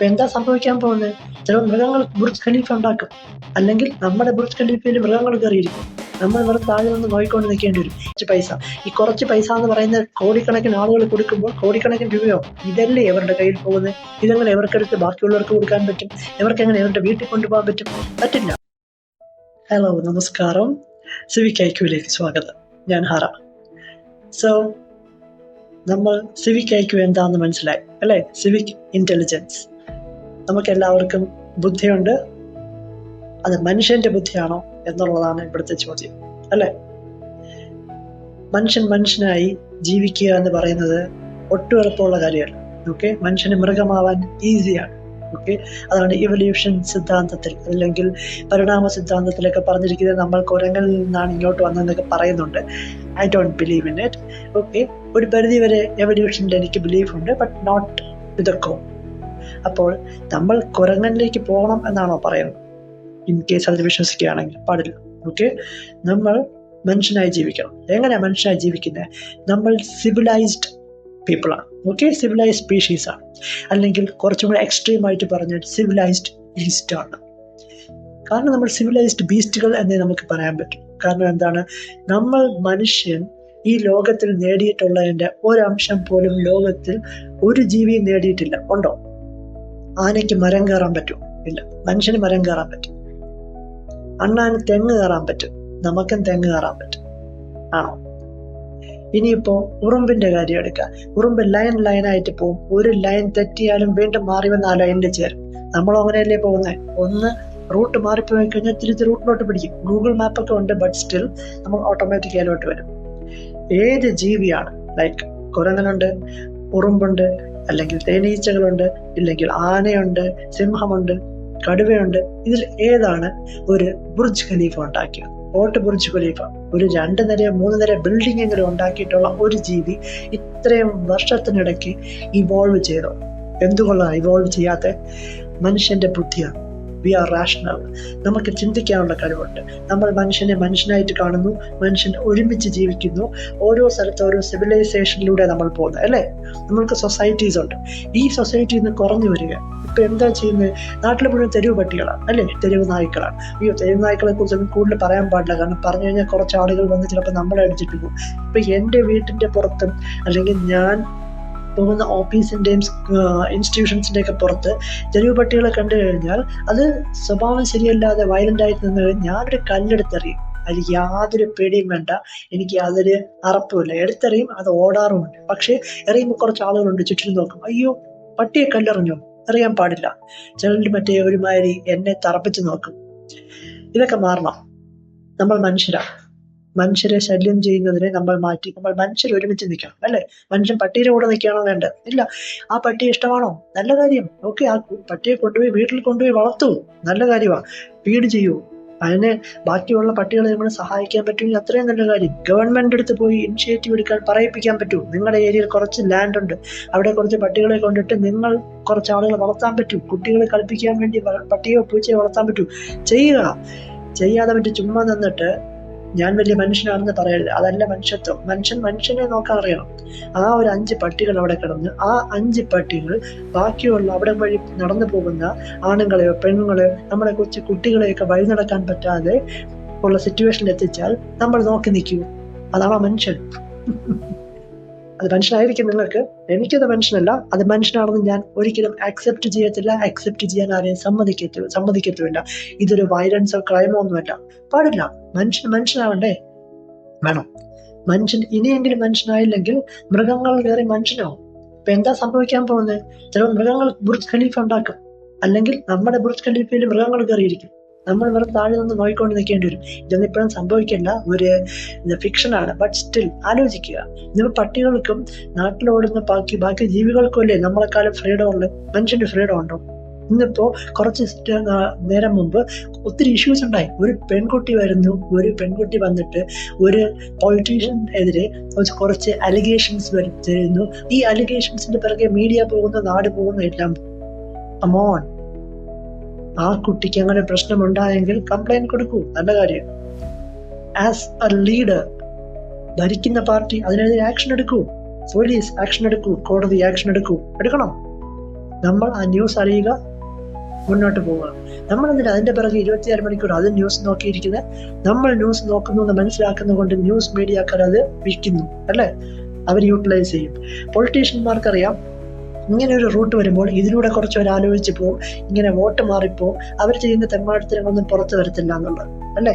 ഇപ്പൊ എന്താ സംഭവിക്കാൻ പോകുന്നത്? ചില മൃഗങ്ങൾ ബുർജ് ഖലീഫ ഉണ്ടാക്കും. അല്ലെങ്കിൽ നമ്മുടെ ബുർജ് ഖലീഫയിൽ മൃഗങ്ങൾ കയറിയിരിക്കും. നമ്മൾ ഇവിടെ താഴെ നിന്ന് നോക്കിക്കൊണ്ട് നിൽക്കേണ്ടി വരും. കുറച്ച് പൈസ. ഈ കുറച്ച് പൈസ എന്ന് പറയുന്ന കോടിക്കണക്കിന് ആളുകൾ കൊടുക്കുമ്പോൾ കോടിക്കണക്കിന് രൂപയോ? ഇതല്ലേ അവരുടെ കയ്യിൽ പോകുന്നത്? ഇതെങ്ങനെ ഇവർക്കെടുത്ത് ബാക്കിയുള്ളവർക്ക് കൊടുക്കാൻ പറ്റും? ഇവർക്ക് എങ്ങനെ ഇവരുടെ വീട്ടിൽ കൊണ്ടുപോകാൻ പറ്റും? പറ്റില്ല. ഹലോ നമസ്കാരം. സിവിക് ഐക്യൂലേക്ക് സ്വാഗതം. ഞാൻ ഹറ. സോ നമ്മൾ സിവിക് ഐക്യു എന്താണെന്ന് മനസ്സിലായി. അല്ലേ? സിവിക് ഇന്റലിജൻസ് നമുക്ക് എല്ലാവർക്കും ബുദ്ധിയുണ്ട്. അത് മനുഷ്യന്റെ ബുദ്ധിയാണോ എന്നുള്ളതാണ് ഇവിടുത്തെ ചോദ്യം. അല്ലെ? മനുഷ്യൻ മനുഷ്യനായി ജീവിക്കുക എന്ന് പറയുന്നത് ഒട്ടും എളുപ്പമുള്ള കാര്യമല്ല. ഓക്കെ? മനുഷ്യന് മൃഗമാവാൻ ഈസിയാണ്. ഓക്കെ? അതാണ് ഇവല്യൂഷൻ സിദ്ധാന്തത്തിൽ അല്ലെങ്കിൽ പരിണാമ സിദ്ധാന്തത്തിലൊക്കെ പറഞ്ഞിരിക്കുന്നത് നമ്മൾ കുരങ്ങളിൽ നിന്നാണ് ഇങ്ങോട്ട് വന്നതെന്നൊക്കെ പറയുന്നുണ്ട്. I don't believe in it okay? ഒരു പരിധി വരെ എവല്യൂഷനിൽ എനിക്ക് ബിലീഫ് ഉണ്ട് ബട്ട് നോട്ട് ദ കോ അപ്പോൾ നമ്മൾ കുരങ്ങനിലേക്ക് പോകണം എന്നാണോ പറയുന്നത്. ഇൻ കേസ് അതിൽ വിശ്വസിക്കുകയാണെങ്കിൽ പാടില്ല. ഓക്കെ നമ്മൾ മനുഷ്യനായി ജീവിക്കണം. എങ്ങനെയാണ് മനുഷ്യനായി ജീവിക്കുന്നത് നമ്മൾ സിവിലൈസ്ഡ് പീപ്പിളാണ് ഓക്കെ സിവിലൈസ്ഡ് സ്പീഷീസ് ആണ്. അല്ലെങ്കിൽ കുറച്ചും കൂടെ എക്സ്ട്രീം ആയിട്ട് പറഞ്ഞാൽ സിവിലൈസ്ഡ് ഈസ്റ്റ് ആണ്. കാരണം നമ്മൾ സിവിലൈസ്ഡ് ബീസ്റ്റുകൾ എന്നേ നമുക്ക് പറയാൻ പറ്റും. കാരണം എന്താണ്? നമ്മൾ മനുഷ്യൻ ഈ ലോകത്തിൽ നേടിയിട്ടുള്ളതിന്റെ ഒരംശം പോലും ലോകത്തിൽ ഒരു ജീവിയും നേടിയിട്ടില്ല. ഉണ്ടോ? ആനയ്ക്ക് മരം കയറാൻ പറ്റും ഇല്ല. മനുഷ്യന് മരം കയറാൻ പറ്റും. അണ്ണാന് തെങ്ങ് കയറാൻ പറ്റും. നമുക്കും തെങ്ങ് കയറാൻ പറ്റും. ആണോ? ഇനിയിപ്പോ ഉറുമ്പിന്റെ കാര്യം എടുക്കുക ഉറുമ്പ് ലൈൻ ലൈനായിട്ട് പോകും ഒരു ലൈൻ തെറ്റിയാലും വീണ്ടും മാറി വന്ന് ആ ലൈനിൽ ചേരും. നമ്മൾ അങ്ങനെയല്ലേ പോകുന്നത് ഒന്ന് റൂട്ട് മാറിപ്പോയി കഴിഞ്ഞാൽ തിരിച്ച് റൂട്ടിലോട്ട് പിടിക്കും. ഗൂഗിൾ മാപ്പൊക്കെ ഉണ്ട് ബട്ട് സ്റ്റിൽ നമ്മൾ ഓട്ടോമാറ്റിക് വരും. ഏത് ജീവിയാണ്? ലൈക്ക് കുരങ്ങനുണ്ട് ഉറുമ്പുണ്ട് അല്ലെങ്കിൽ തേനീച്ചകളുണ്ട് ഇല്ലെങ്കിൽ ആനയുണ്ട് സിംഹമുണ്ട് കടുവയുണ്ട്. ഇതിൽ ഏതാണ് ഒരു ബുർജ് ഖലീഫ ഉണ്ടാക്കിയത്? ഓട്ട് ബുർജ് ഖലീഫ ഒരു രണ്ട് നിര മൂന്ന് നിര ബിൽഡിംഗ് എങ്കിലും ഉണ്ടാക്കിയിട്ടുള്ള ഒരു ജീവി ഇത്രയും വർഷത്തിനിടയ്ക്ക് ഇവോൾവ് ചെയ്തോ. എന്തുകൊണ്ടാണ് ഇവോൾവ് ചെയ്യാത്ത മനുഷ്യന്റെ ബുദ്ധിയാണ്? വി ആർ റാഷണൽ നമുക്ക് ചിന്തിക്കാനുള്ള കഴിവുണ്ട്. നമ്മൾ മനുഷ്യനെ മനുഷ്യനായിട്ട് കാണുന്നു മനുഷ്യൻ ഒരുമിച്ച് ജീവിക്കുന്നു. ഓരോ സ്ഥലത്ത് ഓരോ സിവിലൈസേഷനിലൂടെ നമ്മൾ പോകുന്നത് അല്ലേ? നമ്മൾക്ക് സൊസൈറ്റീസ് ഉണ്ട്. ഈ സൊസൈറ്റിയിൽ നിന്ന് കുറഞ്ഞു വരിക. ഇപ്പൊ എന്താ ചെയ്യുന്നത് നാട്ടിൽ മുഴുവൻ തെരുവ് പട്ടികളാണ് അല്ലേ? തെരുവ് നായ്ക്കളാണ്. അയ്യോ തെരുവ് നായ്ക്കളെ കുറിച്ച് കൂടുതൽ പറയാൻ പാടില്ല. കാരണം പറഞ്ഞു കഴിഞ്ഞാൽ കുറച്ച് ആളുകൾ വന്ന് ചിലപ്പോൾ നമ്മളെ അടിച്ചിട്ട് പോകും. ഇപ്പൊ എന്റെ വീട്ടിന്റെ പുറത്തും അല്ലെങ്കിൽ ഞാൻ പോകുന്ന ഓഫീസിന്റെയും ഇൻസ്റ്റിറ്റ്യൂഷൻസിന്റെ ഒക്കെ പുറത്ത് തെരുവ് പട്ടികളെ കണ്ടു കഴിഞ്ഞാൽ അത് സ്വഭാവം ശരിയല്ലാതെ വയലന്റ് ആയിട്ട് നിന്ന് കഴിഞ്ഞാൽ ഞാനൊരു കല്ലെടുത്തെറിയും. അതിൽ യാതൊരു പേടിയും വേണ്ട. എനിക്ക് യാതൊരു അറപ്പുമില്ല. എടുത്തെറിയും അത് ഓടാറുമുണ്ട്. പക്ഷേ എറിയുമ്പോൾ കുറച്ച് ആളുകളുണ്ട് ചുറ്റിലും നോക്കും. അയ്യോ പട്ടിയെ കല്ലെറിഞ്ഞു? എറിയാൻ പാടില്ല. ചിലർ മറ്റേ ഒരുമാതിരി എന്നെ തറപ്പിച്ച് നോക്കും. ഇതൊക്കെ മാറണം. നമ്മൾ മനുഷ്യരാ. മനുഷ്യരെ ശല്യം ചെയ്യുന്നതിനെ നമ്മൾ മാറ്റി. നമ്മൾ മനുഷ്യർ ഒരുമിച്ച് നിൽക്കണം അല്ലേ? മനുഷ്യൻ പട്ടിയുടെ കൂടെ നിൽക്കുകയാണോ വേണ്ടത്? ഇല്ല. ആ പട്ടി ഇഷ്ടമാണോ? നല്ല കാര്യം. ഓക്കെ ആ പട്ടിയെ കൊണ്ടുപോയി വീട്ടിൽ കൊണ്ടുപോയി വളർത്തൂ. നല്ല കാര്യമാണ് ഫീഡ് ചെയ്യൂ. അതിനെ ബാക്കിയുള്ള പട്ടികളെ നമ്മൾ സഹായിക്കാൻ പറ്റുമെങ്കിൽ അത്രയും നല്ല കാര്യം. ഗവൺമെന്റ് അടുത്ത് പോയി ഇനിഷ്യേറ്റീവ് എടുക്കാൻ പറയിപ്പിക്കാൻ പറ്റൂ. നിങ്ങളുടെ ഏരിയയിൽ കുറച്ച് ലാൻഡ് ഉണ്ട്. അവിടെ കുറച്ച് പട്ടികളെ കൊണ്ടിട്ട് നിങ്ങൾ കുറച്ച് ആളുകൾ വളർത്താൻ പറ്റൂ. കുട്ടികളെ കളിപ്പിക്കാൻ വേണ്ടി പട്ടിയോ പൂച്ചയോ വളർത്താൻ പറ്റൂ. ചെയ്യുക. ചെയ്യാതെ പറ്റി ചുമ്മാ നിന്നിട്ട് ഞാൻ വലിയ മനുഷ്യനാണെന്ന് പറയരുത്. അതല്ല മനുഷ്യത്വം. മനുഷ്യൻ മനുഷ്യനെ നോക്കാൻ അറിയണം. ആ ഒരു അഞ്ച് പട്ടികൾ അവിടെ കിടന്ന് ആ അഞ്ച് പട്ടികൾ ബാക്കിയുള്ള അവിടെ വഴി നടന്നു പോകുന്ന ആണുങ്ങളെയോ പെണ്ണുങ്ങളെയോ നമ്മുടെ കൊച്ചു കുട്ടികളെയൊക്കെ വഴി നടക്കാൻ പറ്റാതെ ഉള്ള സിറ്റുവേഷനിൽ എത്തിച്ചാൽ നമ്മൾ നോക്കി നിൽക്കൂ. അതാണ് മനുഷ്യൻ. അത് മനുഷ്യനായിരിക്കും നിങ്ങൾക്ക്. എനിക്കത് മനുഷ്യനല്ല അത് മനുഷ്യനാണെന്ന് ഞാൻ ഒരിക്കലും അക്സെപ്റ്റ് ചെയ്യത്തില്ല അക്സെപ്റ്റ് ചെയ്യാൻ ആരെയും സമ്മതിക്കത്തു സമ്മതിക്കത്തുമില്ല. ഇതൊരു വയലൻസോ ക്രൈമോ ഒന്നുമല്ല പാടില്ല. മനുഷ്യൻ മനുഷ്യനാവണ്ടേ? വേണം. മനുഷ്യൻ ഇനിയെങ്കിലും മനുഷ്യനായില്ലെങ്കിൽ മൃഗങ്ങൾ കയറി മനുഷ്യനാവും. ഇപ്പൊ എന്താ സംഭവിക്കാൻ പോകുന്നത്? ചില മൃഗങ്ങൾ ബുർജ് ഖലീഫ ഉണ്ടാക്കും. അല്ലെങ്കിൽ നമ്മുടെ ബുർജ് ഖലീഫയിൽ മൃഗങ്ങൾ കയറിയിരിക്കും. നമ്മൾ വെറും താഴെ നിന്ന് നോക്കിക്കൊണ്ട് നിൽക്കേണ്ടി വരും. ഇതൊന്നും ഇപ്പോഴും സംഭവിക്കില്ല ഒരു ഫിക്ഷനാണ് ബട്ട് സ്റ്റിൽ ആലോചിക്കുക. ഇന്നിപ്പോൾ പട്ടികൾക്കും നാട്ടിലോടുന്ന ബാക്കി ബാക്കി ജീവികൾക്കും അല്ലേ നമ്മളെക്കാളും ഫ്രീഡം ഉള്ളത് മനുഷ്യന്റെ ഫ്രീഡം ഉണ്ടോ? ഇന്നിപ്പോ കുറച്ച് നേരം മുമ്പ് ഒത്തിരി ഇഷ്യൂസ് ഉണ്ടായി. ഒരു പെൺകുട്ടി വരുന്നു. ഒരു പെൺകുട്ടി വന്നിട്ട് ഒരു പൊളിറ്റീഷ്യനെതിരെ കുറച്ച് അലിഗേഷൻസ് വരുന്നു ഈ അലിഗേഷൻസിന്റെ പിറകെ മീഡിയ പോകുന്ന നാട് പോകുന്ന എല്ലാം. അമോൺ ആ കുട്ടിക്ക് അങ്ങനെ പ്രശ്നമുണ്ടായെങ്കിൽ കംപ്ലൈന്റ് കൊടുക്കൂ. നല്ല കാര്യം. ആസ് എ ലീഡർ ഭരിക്കുന്ന പാർട്ടി അതിനെതിരെ ആക്ഷൻ എടുക്കൂ. പോലീസ് ആക്ഷൻ എടുക്കൂ. കോടതി ആക്ഷൻ എടുക്കൂ. എടുക്കണം. നമ്മൾ ആ ന്യൂസ് അറിയുക മുന്നോട്ട് പോവുക. നമ്മൾ എന്തിനാ അതിന്റെ പിറകെ ഇരുപത്തിയാറ് മണിക്കൂർ അത് ന്യൂസ് നോക്കിയിരിക്കുന്നത്? നമ്മൾ ന്യൂസ് നോക്കുന്നു എന്ന് മനസ്സിലാക്കുന്നതുകൊണ്ട് ന്യൂസ് മീഡിയക്കാർ അത് വിൽക്കുന്നു. അല്ലേ? അവർ യൂട്ടിലൈസ് ചെയ്യും. പൊളിറ്റീഷ്യന്മാർക്കറിയാം ഇങ്ങനെ ഒരു റൂട്ട് വരുമ്പോൾ ഇതിലൂടെ കുറച്ച് അവർ ആലോചിച്ച് പോവും. ഇങ്ങനെ വോട്ട് മാറിപ്പോവും. അവർ ചെയ്യുന്ന തെമ്മാടത്തിനൊന്നും പുറത്തു വരത്തില്ല എന്നുള്ളത്. അല്ലേ?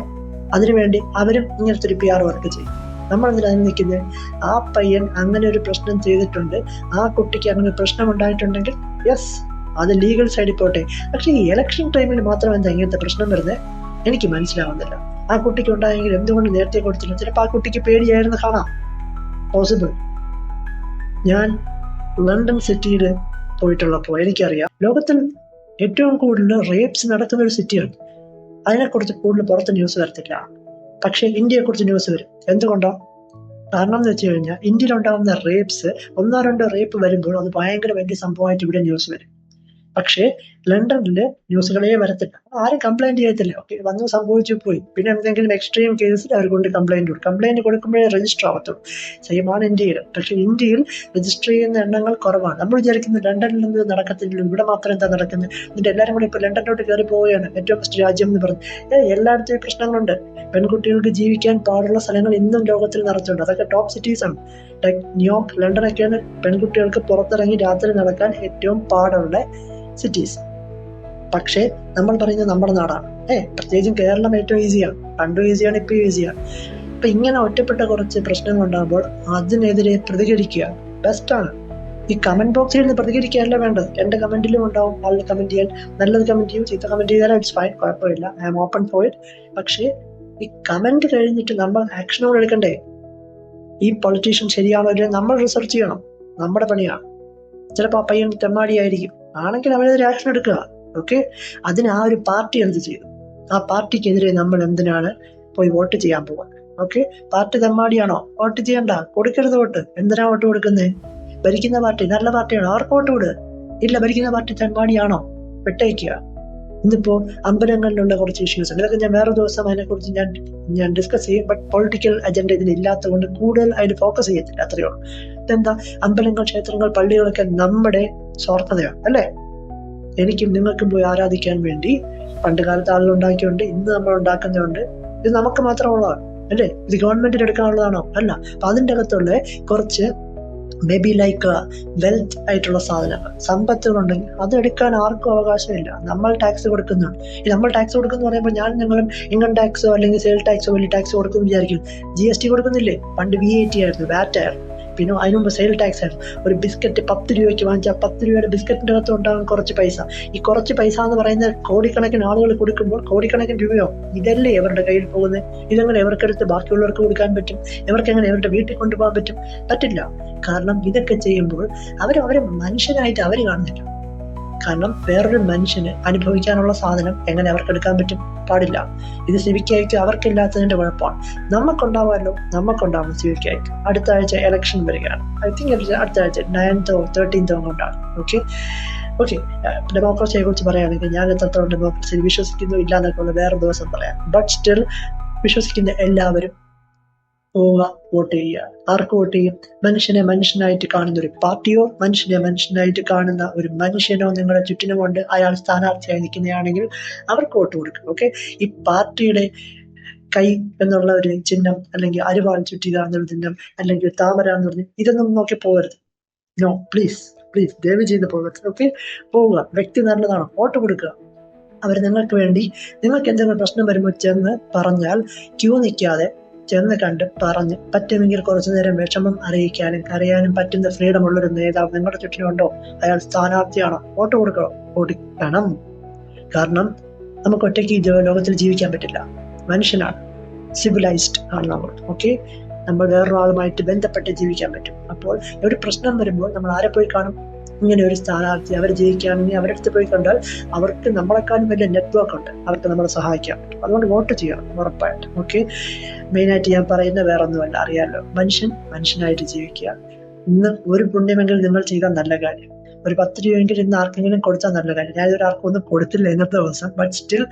അതിനുവേണ്ടി അവരും ഇങ്ങനത്തെ ഒരു പി ആർ വർക്ക് ചെയ്യും. നമ്മൾ അതിന് നിൽക്കുന്നത് ആ പയ്യൻ അങ്ങനെ ഒരു പ്രശ്നം ചെയ്തിട്ടുണ്ട്. ആ കുട്ടിക്ക് അങ്ങനെ പ്രശ്നം ഉണ്ടായിട്ടുണ്ടെങ്കിൽ യെസ് അത് ലീഗൽ സൈഡിൽ പോട്ടെ. പക്ഷേ ഈ ഇലക്ഷൻ ടൈമിൽ മാത്രം എന്താ ഇങ്ങനത്തെ പ്രശ്നം വരുന്നത് എനിക്ക് മനസ്സിലാവുന്നില്ല. ആ കുട്ടിക്ക് ഉണ്ടായെങ്കിൽ എന്തുകൊണ്ട് നേരത്തെ കൊടുത്തില്ല ചിലപ്പോൾ ആ കുട്ടിക്ക് പേടിയായിരുന്നു കാണാം. പോസിബിൾ ഞാൻ ലണ്ടൻ സിറ്റിയിൽ പോയിട്ടുള്ളപ്പോൾ എനിക്കറിയാം. ലോകത്തിൽ ഏറ്റവും കൂടുതൽ റേപ്സ് നടക്കുന്ന ഒരു സിറ്റിയാണ് അതിനെക്കുറിച്ച് കൂടുതൽ പുറത്ത് ന്യൂസ് വരത്തില്ല. പക്ഷേ ഇന്ത്യയെക്കുറിച്ച് ന്യൂസ് വരും. എന്തുകൊണ്ടോ? കാരണം എന്ന് വെച്ച് കഴിഞ്ഞാൽ ഇന്ത്യയിൽ ഉണ്ടാകുന്ന റേപ്സ് ഒന്നോ രണ്ടോ റേപ്പ് വരുമ്പോൾ അത് ഭയങ്കര വലിയ സംഭവമായിട്ട് ഇവിടെ ന്യൂസ് വരും. പക്ഷേ ലണ്ടനിൽ ന്യൂസുകളേ വരത്തില്ല. ആരും കംപ്ലൈന്റ് ചെയ്യത്തില്ല. ഓക്കെ വന്നു സംഭവിച്ചു പോയി. പിന്നെ എന്തെങ്കിലും എക്സ്ട്രീം കേസിൽ അവർ കൊണ്ട് കംപ്ലൈന്റ് കൊടുക്കും. Complaint കൊടുക്കുമ്പോഴേ register ആവത്തുള്ളൂ. സെയിമാണ് ഇന്ത്യയിൽ. പക്ഷേ ഇന്ത്യയിൽ രജിസ്റ്റർ ചെയ്യുന്ന എണ്ണങ്ങൾ കുറവാണ്. നമ്മൾ വിചാരിക്കുന്നത് ലണ്ടനിൽ നിന്ന് നടക്കത്തില്ല ഇവിടെ മാത്രം എന്താ നടക്കുന്നത് എന്നിട്ട് എല്ലാവരും കൂടി ഇപ്പോൾ ലണ്ടനിലോട്ട് കയറി പോവുകയാണ്. ഏറ്റവും ബെസ്റ്റ് രാജ്യം എന്ന് പറഞ്ഞ്. എല്ലായിടത്തും പ്രശ്നങ്ങളുണ്ട്. പെൺകുട്ടികൾക്ക് ജീവിക്കാൻ പാടുള്ള സ്ഥലങ്ങൾ ഇന്നും ലോകത്തിൽ നിറച്ചുണ്ട്. അതൊക്കെ ടോപ്പ് സിറ്റീസ് ആണ്. ലൈക്ക് ന്യൂയോർക്ക് ലണ്ടനൊക്കെയാണ് പെൺകുട്ടികൾക്ക് പുറത്തിറങ്ങി രാത്രി നടക്കാൻ ഏറ്റവും പാടുള്ള സിറ്റീസ് പക്ഷേ നമ്മൾ പറയുന്നത് നമ്മുടെ നാടാണ്. ഏ പ്രത്യേകിച്ചും കേരളം ഏറ്റവും ഈസിയാണ് പണ്ടും ഈസിയാണ് ഇപ്പം ഈസിയാണ് അപ്പം ഇങ്ങനെ ഒറ്റപ്പെട്ട കുറച്ച് പ്രശ്നങ്ങൾ ഉണ്ടാകുമ്പോൾ അതിനെതിരെ പ്രതികരിക്കുക. ബെസ്റ്റാണ് ഈ കമന്റ് ബോക്സിൽ നിന്ന് പ്രതികരിക്കുകയല്ല വേണ്ടത്. എന്റെ കമന്റിലും ഉണ്ടാവും. നല്ല കമന്റ് ചെയ്യാൻ നല്ലത് കമന്റ് ചെയ്യും. ചീത്ത കമന്റ് ചെയ്താലും ഇറ്റ്സ് ഫൈൻ കുഴപ്പമില്ല. I am open for it പക്ഷേ ഈ കമന്റ് കഴിഞ്ഞിട്ട് നമ്മൾ ആക്ഷനുകൾ എടുക്കണ്ടേ? ഈ പൊളിറ്റീഷ്യൻ ശരിയാണോ ഇല്ലയോ? നമ്മൾ റിസർച്ച് ചെയ്യണം. നമ്മുടെ പണിയാണ്. ചിലപ്പോൾ ആ പയ്യൻ തെമ്മാടിയായിരിക്കും. ആണെങ്കിൽ അവനെതിരെ ആക്ഷൻ എടുക്കുക. ഓക്കെ അതിന് ആ ഒരു പാർട്ടി എന്ത് ചെയ്യും? ആ പാർട്ടിക്കെതിരെ നമ്മൾ എന്തിനാണ് പോയി വോട്ട് ചെയ്യാൻ പോകുന്നത് ഓക്കെ പാർട്ടി തെമ്മാടിയാണോ? വോട്ട് ചെയ്യണ്ട. കൊടുക്കരുത് വോട്ട്. എന്തിനാ വോട്ട് കൊടുക്കുന്നത് ഭരിക്കുന്ന പാർട്ടി നല്ല പാർട്ടിയാണോ? അവർക്ക് വോട്ട് കൊടു? ഇല്ല ഭരിക്കുന്ന പാർട്ടി തെമ്മാടിയാണോ? വിട്ടയക്കുക ഇന്നിപ്പോ അമ്പലങ്ങളിലുള്ള കുറച്ച് ഇഷ്യൂസ് ഉണ്ട്. ഇതൊക്കെ ഞാൻ വേറെ ദിവസം അതിനെക്കുറിച്ച് ഞാൻ ഞാൻ ഡിസ്കസ് ചെയ്യും. ബട്ട് പൊളിറ്റിക്കൽ അജണ്ട ഇതിന് ഇല്ലാത്തതുകൊണ്ട് കൂടുതൽ അതിൽ ഫോക്കസ് ചെയ്യത്തില്ല. അത്രയേ ഇതെന്താ? അമ്പലങ്ങൾ ക്ഷേത്രങ്ങൾ പള്ളികളൊക്കെ നമ്മുടെ സ്വാർത്ഥതയാണ്. അല്ലേ? എനിക്കും നിങ്ങൾക്കും പോയി ആരാധിക്കാൻ വേണ്ടി പണ്ട് കാലത്ത് ആളുകൾ ഉണ്ടാക്കിയുണ്ട് ഇന്ന് നമ്മൾ ഉണ്ടാക്കുന്നുണ്ട് ഇത് നമുക്ക് മാത്രമുള്ളതാണ് അല്ലേ? ഇത് ഗവൺമെന്റിന് എടുക്കാനുള്ളതാണോ? അല്ല. അപ്പൊ അതിന്റെ അകത്തുള്ള കുറച്ച് മേ ബി ലൈക്ക് വെൽത്ത് ആയിട്ടുള്ള സാധനങ്ങൾ സമ്പത്തുകളുണ്ടെങ്കിൽ അത് എടുക്കാൻ ആർക്കും അവകാശമില്ല. നമ്മൾ ടാക്സ് കൊടുക്കുന്നുണ്ട് ഈ നമ്മൾ ടാക്സ് കൊടുക്കുന്നു പറയുമ്പോൾ ഞാൻ നിങ്ങളും ഇൻകം ടാക്സോ അല്ലെങ്കിൽ സെയിൽ ടാക്സോ വലിയ ടാക്സ് കൊടുക്കുമെന്ന് വിചാരിക്കും. ജി എസ് ടി കൊടുക്കുന്നില്ലേ? പണ്ട് വി ഐ ടി ആയിരുന്നു വാറ്റ് ആയിരുന്നു. പിന്നെ അതിന് മുമ്പ് സെയിൽ ടാക്സ് ആയിരുന്നു. ഒരു ബിസ്ക്കറ്റ് പത്ത് രൂപയ്ക്ക് വാങ്ങിച്ചാൽ പത്ത് രൂപയുടെ ബിസ്ക്കറ്റിന്റെ അകത്ത് ഉണ്ടാകും കുറച്ച് പൈസ. ഈ കുറച്ച് പൈസ എന്ന് പറയുന്നത് കോടിക്കണക്കിന് ആളുകൾ കൊടുക്കുമ്പോൾ കോടിക്കണക്കിന് രൂപയോ? ഇതല്ലേ ഇവരുടെ കയ്യിൽ പോകുന്നത്. ഇതെങ്ങനെ ഇവർക്കെടുത്ത് ബാക്കിയുള്ളവർക്ക് കൊടുക്കാൻ പറ്റും? ഇവർക്ക് എങ്ങനെ ഇവരുടെ വീട്ടിൽ കൊണ്ടുപോകാൻ പറ്റും? പറ്റില്ല. കാരണം ഇതൊക്കെ ചെയ്യുമ്പോൾ അവർ അവരെ മനുഷ്യനായിട്ട് അവർ കാണുന്നില്ല. കാരണം വേറൊരു മനുഷ്യന് അനുഭവിക്കാനുള്ള സാധനം എങ്ങനെ അവർക്ക് എടുക്കാൻ പറ്റും? പാടില്ല. ഇത് സിവിക്കായിട്ട് അവർക്കില്ലാത്തതിന്റെ കുഴപ്പമാണ്. നമുക്കുണ്ടാവുമല്ലോ നമുക്കുണ്ടാവും സിവിക്കായിട്ട്. അടുത്ത ആഴ്ച ഇലക്ഷൻ വരികയാണ്. ഐ തിങ്ക് അടുത്ത ആഴ്ച നയൻതോ തേർട്ടീൻതോ കൊണ്ടാണ്. ഓക്കെ ഓക്കെ ഡെമോക്രസിയെ കുറിച്ച് പറയുകയാണെങ്കിൽ ഞാൻ എത്രത്തോളം ഡെമോക്രസിയിൽ വിശ്വസിക്കുന്നു? ഇല്ല എന്നൊക്കെ ഉള്ള വേറെ ദിവസം പറയാം. ബട്ട് സ്റ്റിൽ വിശ്വസിക്കുന്ന എല്ലാവരും പോവുക വോട്ട് ചെയ്യുക. ആർക്ക് വോട്ട് ചെയ്യും? മനുഷ്യനെ മനുഷ്യനായിട്ട് കാണുന്ന ഒരു പാർട്ടിയോ മനുഷ്യനെ മനുഷ്യനായിട്ട് കാണുന്ന ഒരു മനുഷ്യനോ നിങ്ങളുടെ ചുറ്റിനുമുണ്ട് അയാൾ സ്ഥാനാർത്ഥിയായി നിൽക്കുന്നതാണെങ്കിൽ അവർക്ക് വോട്ട് കൊടുക്കും ഓക്കെ ഈ പാർട്ടിയുടെ കൈ എന്നുള്ള ഒരു ചിഹ്നം അല്ലെങ്കിൽ അരിവാൾ ചുറ്റിക ചിഹ്നം അല്ലെങ്കിൽ താമര എന്ന് പറഞ്ഞ് ഇതൊന്നും നോക്കി പോകരുത്. നോ പ്ലീസ് പ്ലീസ് ദയവ് ചെയ്ത് പോകരുത് ഓക്കെ പോവുക. വ്യക്തി നല്ലതാണ്? വോട്ട് കൊടുക്കുക. അവർ നിങ്ങൾക്ക് വേണ്ടി നിങ്ങൾക്ക് എന്തെങ്കിലും പ്രശ്നം വരുമ്പോൾ ചെന്ന് പറഞ്ഞാൽ ക്യൂ നിൽക്കാതെ ചെന്ന് കണ്ട് പറഞ്ഞ് പറ്റുമെങ്കിൽ കുറച്ചു നേരം വിഷമം അറിയിക്കാനും കരയാനും പറ്റുന്ന ഫ്രീഡം ഉള്ളൊരു നേതാവ് നിങ്ങളുടെ ചുറ്റിനുണ്ടോ? അയാൾ സ്ഥാനാർത്ഥിയാണോ? വോട്ട് കൊടുക്കണോ? കൊടുക്കണം. കാരണം നമുക്ക് ഒറ്റയ്ക്ക് ഈ ലോകത്തിൽ ജീവിക്കാൻ പറ്റില്ല. മനുഷ്യനാണ്. സിവിലൈസ്ഡ് ആണ് നമ്മൾ. ഓക്കെ നമ്മൾ വേറൊരാളുമായിട്ട് ബന്ധപ്പെട്ട് ജീവിക്കാൻ പറ്റും. അപ്പോൾ ഒരു പ്രശ്നം വരുമ്പോൾ നമ്മൾ ആരെ പോയി കാണും? ഇങ്ങനെ ഒരു സ്ഥാനാർത്ഥി അവർ ജയിക്കുകയാണെങ്കിൽ അവരുടെ അടുത്ത് പോയി കണ്ടാൽ അവർക്ക് നമ്മളെക്കാളും വലിയ നെറ്റ്വർക്ക് ഉണ്ട്. അവർക്ക് നമ്മളെ സഹായിക്കാൻ പറ്റും. അതുകൊണ്ട് വോട്ട് ചെയ്യണം ഉറപ്പായിട്ട്. ഓക്കെ മെയിനായിട്ട് ഞാൻ പറയുന്ന വേറെ ഒന്നുമല്ല അറിയാലോ? മനുഷ്യൻ മനുഷ്യനായിട്ട് ജീവിക്കുക. ഇന്ന് ഒരു പുണ്യമെങ്കിൽ നിങ്ങൾ ചെയ്ത നല്ല കാര്യം. ഒരു പത്ത് രൂപയെങ്കിലും ഇന്ന് ആർക്കെങ്കിലും കൊടുത്താൽ നല്ല കാര്യം. ഞാൻ ഇതൊരു ആർക്കും ഒന്നും കൊടുത്തില്ല ഇന്നത്തെ ദിവസം. ബട്ട് സ്റ്റിൽ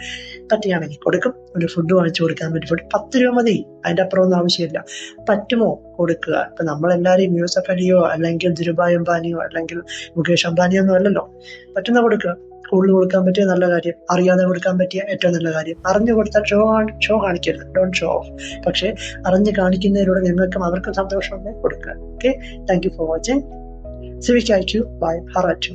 തട്ടിയാണെങ്കിൽ കൊടുക്കും. ഒരു ഫുഡ് വാങ്ങിച്ചു കൊടുക്കാൻ വേണ്ടി ഫുഡ് പത്ത് രൂപ മതി. അതിന്റെ അപ്പുറം ഒന്നും ആവശ്യമില്ല. പറ്റുമോ? കൊടുക്കുക. ഇപ്പൊ നമ്മളെല്ലാവരെയും യൂസഫ് അലിയോ അല്ലെങ്കിൽ ധുരുഭായ് അംബാനിയോ അല്ലെങ്കിൽ മുകേഷ് അംബാനിയോ ഒന്നും അല്ലല്ലോ. പറ്റുന്ന കൊടുക്കുക. കൂടുതൽ കൊടുക്കാൻ പറ്റിയ നല്ല കാര്യം. അറിയാതെ കൊടുക്കാൻ പറ്റിയ ഏറ്റവും നല്ല കാര്യം. അറിഞ്ഞു കൊടുത്താൽ ഷോ ഷോ കാണിക്കരുത്. ഡോണ്ട് ഷോ ഓഫ് പക്ഷേ അറിഞ്ഞ് കാണിക്കുന്നതിലൂടെ നിങ്ങൾക്കും അവർക്കും സന്തോഷം കൊടുക്കുക. Okay thank you for watching civic eye to bye ഹറാറ്റു